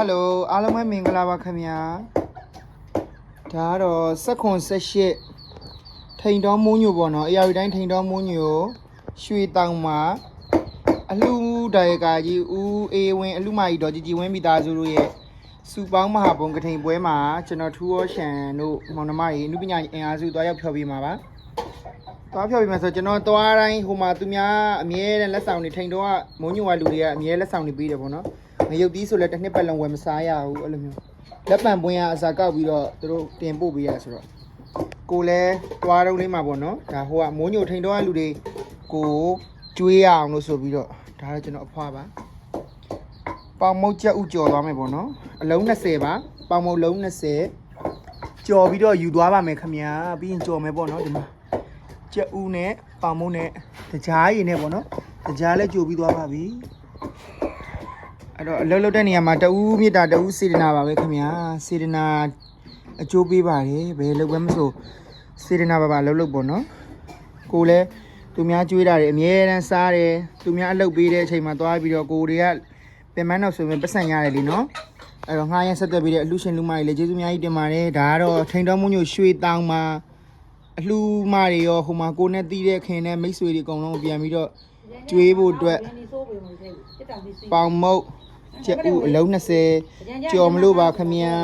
ဟယ်လိုအားလုံးပဲမင်္ဂလာပါခင်ဗျာဒါကတော့စက်ခွန်ဆက်ရှစ်ထိန်တော်မိုးညိုပေါ့နော်အရာတိုင်းထိန်တော်မိုးညိုရွှေတောင်မှာအလှဒါရကာကြီးဦးအေးဝင်းအလှမကြီးတော်ကြီးကြီးဝင်းမိသားစုတို့ရဲ့စူပေါင်းမဟာဘုံကထိန်ပွဲမှာကျွန်တော်ထူရောရှန်တို့မောင်နှမကြီးအနုပညာအင်အားစုတွားရောက်ဖျော်ပြမှာပါတွားဖျော်ပြမှာဆိုကျွန်တော်တွားတိုင်းဟိုမှာသူများအမြဲတမ်းလက်ဆောင်တွေထိန်တော်ကမိုးညိုကလူတွေကအမြဲလက်ဆောင်တွေပေးတယ်ပေါ့နော် ငရုတ်သီးဆိုလည်းတစ်နှစ်ပတ်လုံးဝယ်မစားရဘူးအဲ့လိုမျိုးလက်ပံပွင့်ရအစာကောက်ပြီးတော့သူတို့တင်ပို့ပေးရဆိုတော့ကိုလည်းတွားတုံးလေးမှာပေါ့နော်ဒါဟိုကမိုးညိုထိန်တော့လူတွေကိုကျွေးရအောင်လို့ဆိုပြီးတော့ဒါလည်းကျွန်တော်အဖွားပါပေါင်မုတ်ချက်ဥကြော်သွားမယ်ပေါ့နော်အလုံး20ပါပေါင်မုတ်လုံး20ကြော်ပြီးတော့ယူသွားပါမယ်ခမညာပြီးရင်ကြော်မယ်ပေါ့နော်ဒီမှာချက်ဥနဲ့ပေါင်မုတ်နဲ့တကြားရည်နဲ့ပေါ့နော်တကြားလည်းကြိုပြီးသွားပါပြီ အဲ့တော့အလုပ်လုပ်တဲ့နေရာမှာတဦးမြစ်တာတဦးစေတနာပါပဲခင်ဗျာစေတနာအကျိုးပေးပါတယ်ဘယ်လုပ်ပဲမဆိုစေတနာပါပါလှုပ်လှုပ်ပေါ့နော်ကိုလည်းသူများကြွေးတာတွေအမြဲတမ်းစားတယ်သူများအလုပ်ပေးတဲ့အချိန်မှာသွားပြီးတော့ကိုတွေကပင်မနောက်ဆိုရင်ပတ်စံရတယ်လीနော်အဲ့တော့ငှားရမ်းဆက်သွက်ပြီးတဲ့အလှရှင်လူမတွေလည်းကျေးဇူးအများကြီးတင်ပါတယ်ဒါကတော့ထိန်တော်မွညိုရွှေတောင်မှာအလှမတွေရောဟိုမှာကိုနဲ့တီးတဲ့ခင်နဲ့မိတ်ဆွေတွေအကုန်လုံးပြန်ပြီးတော့ကျွေးဖို့အတွက်ဒီဆိုးပေမို့တဲ့တက်တောင်ပြီးစီးပေါင်မုတ် ချက်ဥအလုံး20ကြော်မလို့ပါခမညာ